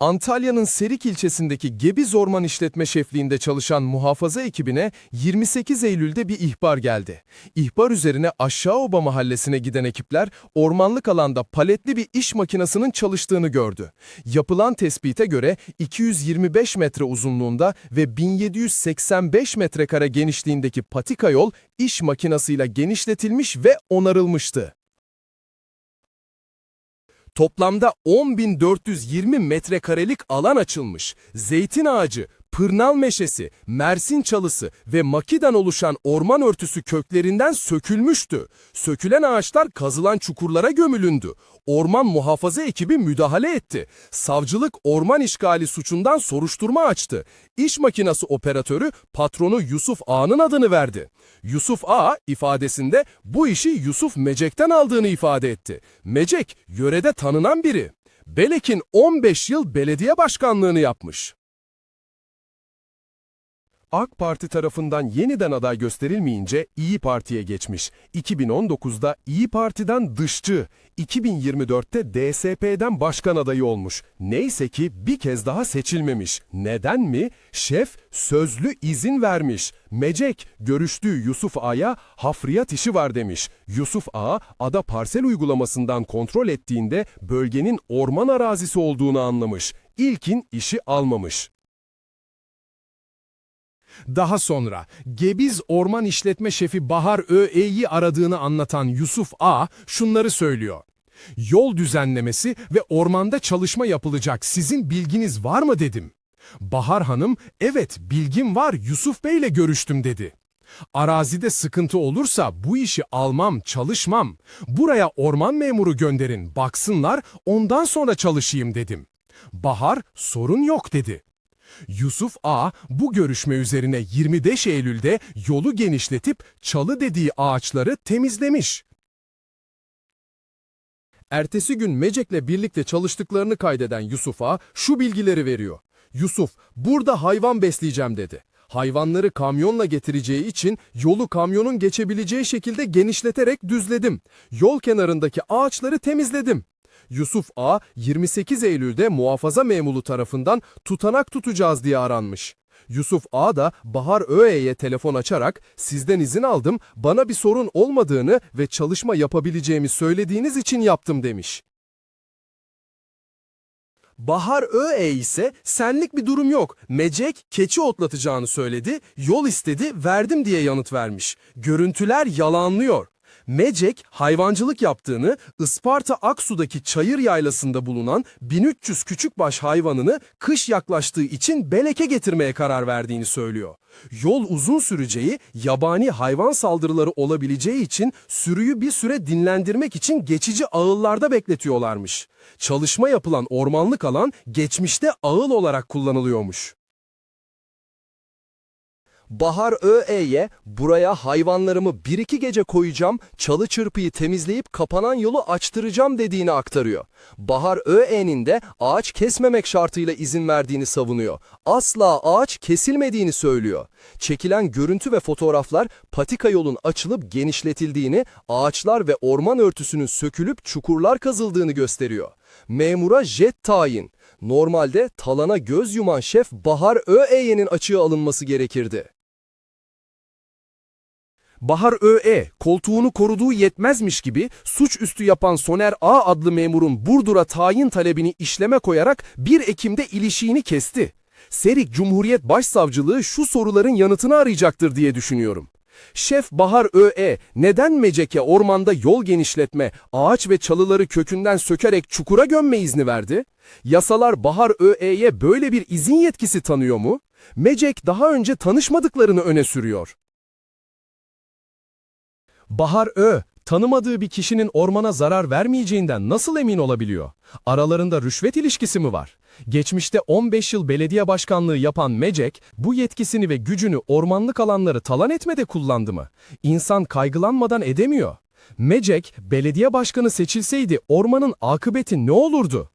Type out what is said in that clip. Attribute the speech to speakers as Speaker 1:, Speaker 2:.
Speaker 1: Antalya'nın Serik ilçesindeki Gebiz Orman İşletme Şefliğinde çalışan muhafaza ekibine 28 Eylül'de bir ihbar geldi. İhbar üzerine Aşağıoba mahallesine giden ekipler ormanlık alanda paletli bir iş makinesinin çalıştığını gördü. Yapılan tespite göre 225 metre uzunluğunda ve 1785 metrekare genişliğindeki patika yol iş makinasıyla genişletilmiş ve onarılmıştı. Toplamda 10.420 metrekarelik alan açılmış. Zeytin ağacı, pırnal meşesi, mersin çalısı ve makidan oluşan orman örtüsü köklerinden sökülmüştü. Sökülen ağaçlar kazılan çukurlara gömülündü. Orman muhafaza ekibi müdahale etti. Savcılık orman işgali suçundan soruşturma açtı. İş makinası operatörü patronu Yusuf Ağa'nın adını verdi. Yusuf Ağa ifadesinde bu işi Yusuf Mecek'ten aldığını ifade etti. Mecek yörede tanınan biri. Belek'in 15 yıl belediye başkanlığını yapmış. AK Parti tarafından yeniden aday gösterilmeyince İyi Parti'ye geçmiş. 2019'da İyi Parti'den dışçı, 2024'te DSP'den başkan adayı olmuş. Neyse ki bir kez daha seçilmemiş. Neden mi? Şef sözlü izin vermiş. Mecek görüştüğü Yusuf Ağa'ya hafriyat işi var demiş. Yusuf Ağa ada parsel uygulamasından kontrol ettiğinde bölgenin orman arazisi olduğunu anlamış. İlkin işi almamış. Daha sonra Gebiz Orman İşletme Şefi Bahar Ö'yi aradığını anlatan Yusuf A şunları söylüyor. Yol düzenlemesi ve ormanda çalışma yapılacak sizin bilginiz var mı dedim. Bahar Hanım evet bilgim var Yusuf Bey'le görüştüm dedi. Arazide sıkıntı olursa bu işi almam, çalışmam. Buraya orman memuru gönderin, baksınlar, ondan sonra çalışayım dedim. Bahar sorun yok dedi. Yusuf A. bu görüşme üzerine 25 Eylül'de yolu genişletip çalı dediği ağaçları temizlemiş. Ertesi gün Mecek'le birlikte çalıştıklarını kaydeden Yusuf'a şu bilgileri veriyor. Yusuf, burada hayvan besleyeceğim dedi. Hayvanları kamyonla getireceği için yolu kamyonun geçebileceği şekilde genişleterek düzledim. Yol kenarındaki ağaçları temizledim. Yusuf A. 28 Eylül'de muhafaza memuru tarafından tutanak tutacağız diye aranmış. Yusuf A. da Bahar Öğe'ye telefon açarak sizden izin aldım, bana bir sorun olmadığını ve çalışma yapabileceğimi söylediğiniz için yaptım demiş. Bahar Öğe ise senlik bir durum yok. Mecek keçi otlatacağını söyledi, yol istedi, verdim diye yanıt vermiş. Görüntüler yalanlıyor. Mecek hayvancılık yaptığını, Isparta Aksu'daki çayır yaylasında bulunan 1300 küçükbaş hayvanını kış yaklaştığı için Belek'e getirmeye karar verdiğini söylüyor. Yol uzun süreceği, yabani hayvan saldırıları olabileceği için sürüyü bir süre dinlendirmek için geçici ağıllarda bekletiyorlarmış. Çalışma yapılan ormanlık alan geçmişte ağıl olarak kullanılıyormuş. Bahar Ö'ye buraya hayvanlarımı bir iki gece koyacağım, çalı çırpıyı temizleyip kapanan yolu açtıracağım dediğini aktarıyor. Bahar Ö'nin de ağaç kesmemek şartıyla izin verdiğini savunuyor. Asla ağaç kesilmediğini söylüyor. Çekilen görüntü ve fotoğraflar patika yolun açılıp genişletildiğini, ağaçlar ve orman örtüsünün sökülüp çukurlar kazıldığını gösteriyor. Memura jet tayin. Normalde talana göz yuman şef Bahar Ö'ye'nin açığa alınması gerekirdi. Bahar Ö'e koltuğunu koruduğu yetmezmiş gibi suçüstü yapan Soner A adlı memurun Burdur'a tayin talebini işleme koyarak 1 Ekim'de ilişiğini kesti. Serik Cumhuriyet Başsavcılığı şu soruların yanıtını arayacaktır diye düşünüyorum. Şef Bahar Ö'e neden Mecek'e ormanda yol genişletme, ağaç ve çalıları kökünden sökerek çukura gömme izni verdi? Yasalar Bahar Ö'ye böyle bir izin yetkisi tanıyor mu? Mecek daha önce tanışmadıklarını öne sürüyor. Bahar Ö, tanımadığı bir kişinin ormana zarar vermeyeceğinden nasıl emin olabiliyor? Aralarında rüşvet ilişkisi mi var? Geçmişte 15 yıl belediye başkanlığı yapan Mecek, bu yetkisini ve gücünü ormanlık alanları talan etmede kullandı mı? İnsan kaygılanmadan edemiyor. Mecek, belediye başkanı seçilseydi ormanın akıbeti ne olurdu?